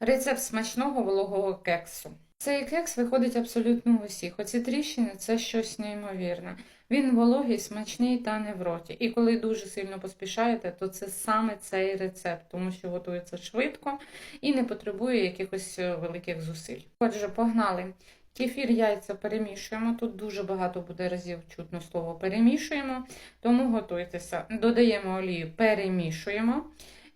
Рецепт смачного вологого кексу. Цей кекс виходить абсолютно у всіх. Оці тріщини це щось неймовірне. Він вологий, смачний та не в роті. І коли дуже сильно поспішаєте, то це саме цей рецепт, тому що готується швидко і не потребує якихось е, великих зусиль. Отже, погнали. Кефір, яйця перемішуємо. Тут дуже багато буде разів чутно слово перемішуємо, тому готуйтеся. Додаємо олію, перемішуємо.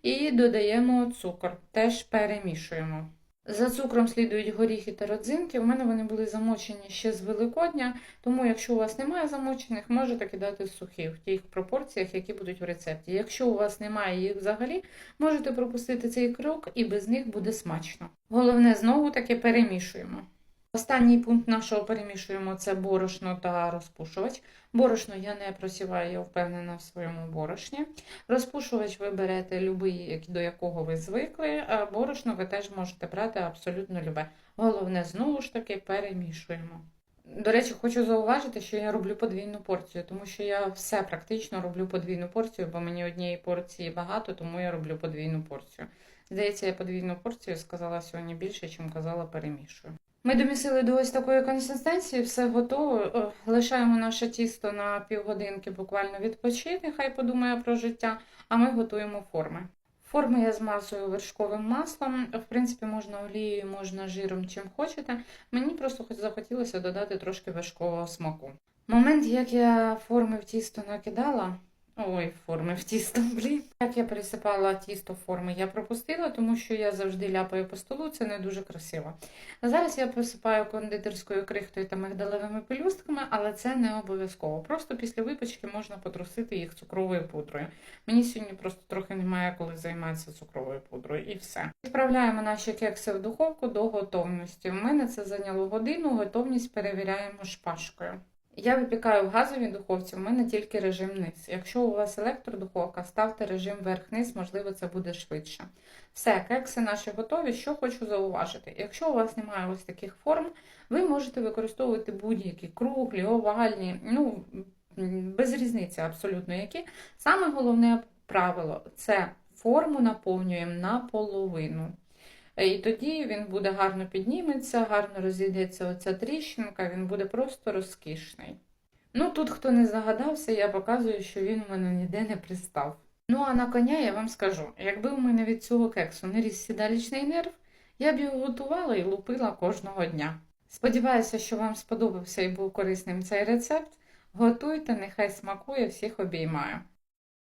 І додаємо цукор, теж перемішуємо. За цукром слідують горіхи та родзинки. У мене вони були замочені ще з Великодня, тому якщо у вас немає замочених, можете кидати сухі в тих пропорціях, які будуть в рецепті. Якщо у вас немає їх взагалі, можете пропустити цей крок і без них буде смачно. Головне, знову таки перемішуємо. Останній пункт нашого перемішуємо це борошно та розпушувач. Борошно я не просіваю, я впевнена в своєму борошні. Розпушувач ви берете любий, до якого ви звикли, а борошно ви теж можете брати абсолютно любе. Головне, знову ж таки, перемішуємо. До речі, хочу зауважити, що я роблю подвійну порцію, тому що я все практично роблю подвійну порцію, бо мені однієї порції багато, тому я роблю подвійну порцію. Здається, я подвійну порцію сказала сьогодні більше, ніж казала перемішую. Ми домісили до ось такої консистенції, все готово. Е, Лишаємо наше тісто на півгодинки буквально відпочити, хай подумає про життя, а ми готуємо форми. Форми я змазую вершковим маслом. В принципі, можна олією, можна жиром, чим хочете. Мені просто хоч захотілося додати трошки вершкового смаку. Момент, як я форми в тісто накидала. Ой, форми в тісто, блін. Як я пересипала тісто форми, я пропустила, тому що я завжди ляпаю по столу, це не дуже красиво. Зараз я посипаю кондитерською крихтою та мигдалевими пелюстками, але це не обов'язково. Просто після випічки можна потрусити їх цукровою пудрою. Мені сьогодні просто трохи немає коли займатися цукровою пудрою і все. Відправляємо наші кекси в духовку до готовності. У мене це зайняло годину, готовність перевіряємо шпажкою. Я випікаю в газовій духовці, у мене тільки режим низ. Якщо у вас електродуховка, ставте режим верх-низ, можливо, це буде швидше. Все, кекси наші готові. Що хочу зауважити. Якщо у вас немає ось таких форм, ви можете використовувати будь-які круглі, овальні, ну, без різниці абсолютно які. Саме головне правило це форму наповнюємо наполовину. І тоді він буде гарно підніметься, гарно розійдеться оця тріщинка, він буде просто розкішний. Ну, тут, хто не загадався, я показую, що він у мене ніде не пристав. Ну, а на коня я вам скажу: якби у мене від цього кексу не ріс сідалічний нерв, я б його готувала і лупила кожного дня. Сподіваюся, що вам сподобався і був корисним цей рецепт. Готуйте, нехай смакує, всіх обіймаю.